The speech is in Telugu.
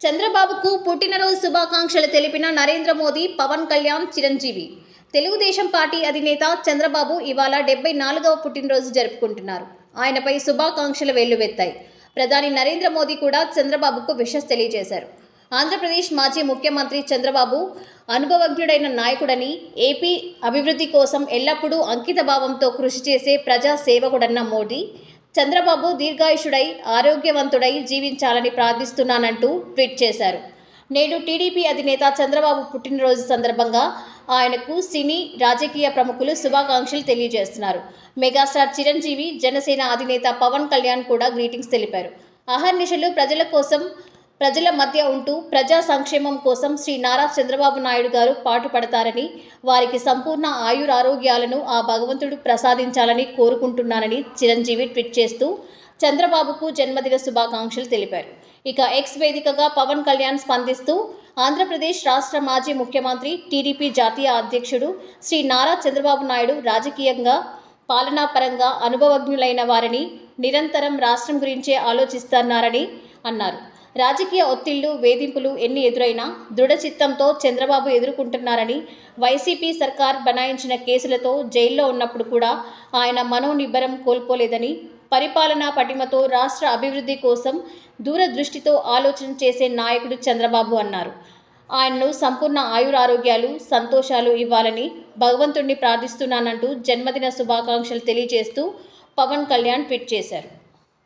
చంద్రబాబుకు పుట్టినరోజు శుభాకాంక్షలు తెలిపిన నరేంద్ర మోదీ పవన్ కళ్యాణ్ చిరంజీవి. తెలుగుదేశం పార్టీ అధినేత చంద్రబాబు ఇవాళ డెబ్బై నాలుగవ పుట్టినరోజు జరుపుకుంటున్నారు. ఆయనపై శుభాకాంక్షలు వెల్లువెత్తాయి. ప్రధాని నరేంద్ర మోదీ కూడా చంద్రబాబుకు విషస్ తెలియజేశారు. ఆంధ్రప్రదేశ్ మాజీ ముఖ్యమంత్రి చంద్రబాబు అనుభవజ్ఞుడైన నాయకుడని ఏపీ అభివృద్ధి కోసం ఎల్లప్పుడూ అంకిత భావంతో కృషి చేసే ప్రజా సేవకుడన్న మోడీ చంద్రబాబు దీర్ఘాయుషుడై ఆరోగ్యవంతుడై జీవించాలని ప్రార్థిస్తున్నానంటూ ట్వీట్ చేశారు. నేడు టీడీపీ అధినేత చంద్రబాబు పుట్టినరోజు సందర్భంగా ఆయనకు సినీ రాజకీయ ప్రముఖులు శుభాకాంక్షలు తెలియజేస్తున్నారు. మెగాస్టార్ చిరంజీవి జనసేన అధినేత పవన్ కళ్యాణ్ కూడా గ్రీటింగ్స్ తెలిపారు. అహర్నిశలు ప్రజల కోసం ప్రజల మధ్య ఉంటూ ప్రజా సంక్షేమం కోసం శ్రీ నారా చంద్రబాబు నాయుడు గారు పాటుపడతారని వారికి సంపూర్ణ ఆయురారోగ్యాలను ఆ భగవంతుడు ప్రసాదించాలని కోరుకుంటున్నానని చిరంజీవి ట్వీట్ చేస్తూ చంద్రబాబుకు జన్మదిన శుభాకాంక్షలు తెలిపారు. ఇక ఎక్స్ వేదికగా పవన్ కళ్యాణ్ స్పందిస్తూ ఆంధ్రప్రదేశ్ రాష్ట్ర మాజీ ముఖ్యమంత్రి టీడీపీ జాతీయ అధ్యక్షుడు శ్రీ నారా చంద్రబాబు నాయుడు రాజకీయంగా పాలనాపరంగా అనుభవజ్ఞులైన వారిని నిరంతరం రాష్ట్రం గురించే ఆలోచిస్తున్నారని అన్నారు. రాజకీయ ఒత్తిళ్ళు వేధింపులు ఎన్ని ఎదురైనా దృఢచిత్తంతో చంద్రబాబు ఎదుర్కొంటున్నారని వైసీపీ సర్కార్ బనాయించిన కేసులతో జైల్లో ఉన్నప్పుడు కూడా ఆయన మనోనిబ్బరం కోల్పోలేదని పరిపాలనా పటిమతో రాష్ట్ర అభివృద్ధి కోసం దూరదృష్టితో ఆలోచన చేసే నాయకుడు చంద్రబాబు అన్నారు. ఆయనను సంపూర్ణ ఆయురారోగ్యాలు సంతోషాలు ఇవ్వాలని భగవంతుణ్ణి ప్రార్థిస్తున్నానంటూ జన్మదిన శుభాకాంక్షలు తెలియజేస్తూ పవన్ కళ్యాణ్ ట్వీట్ చేశారు.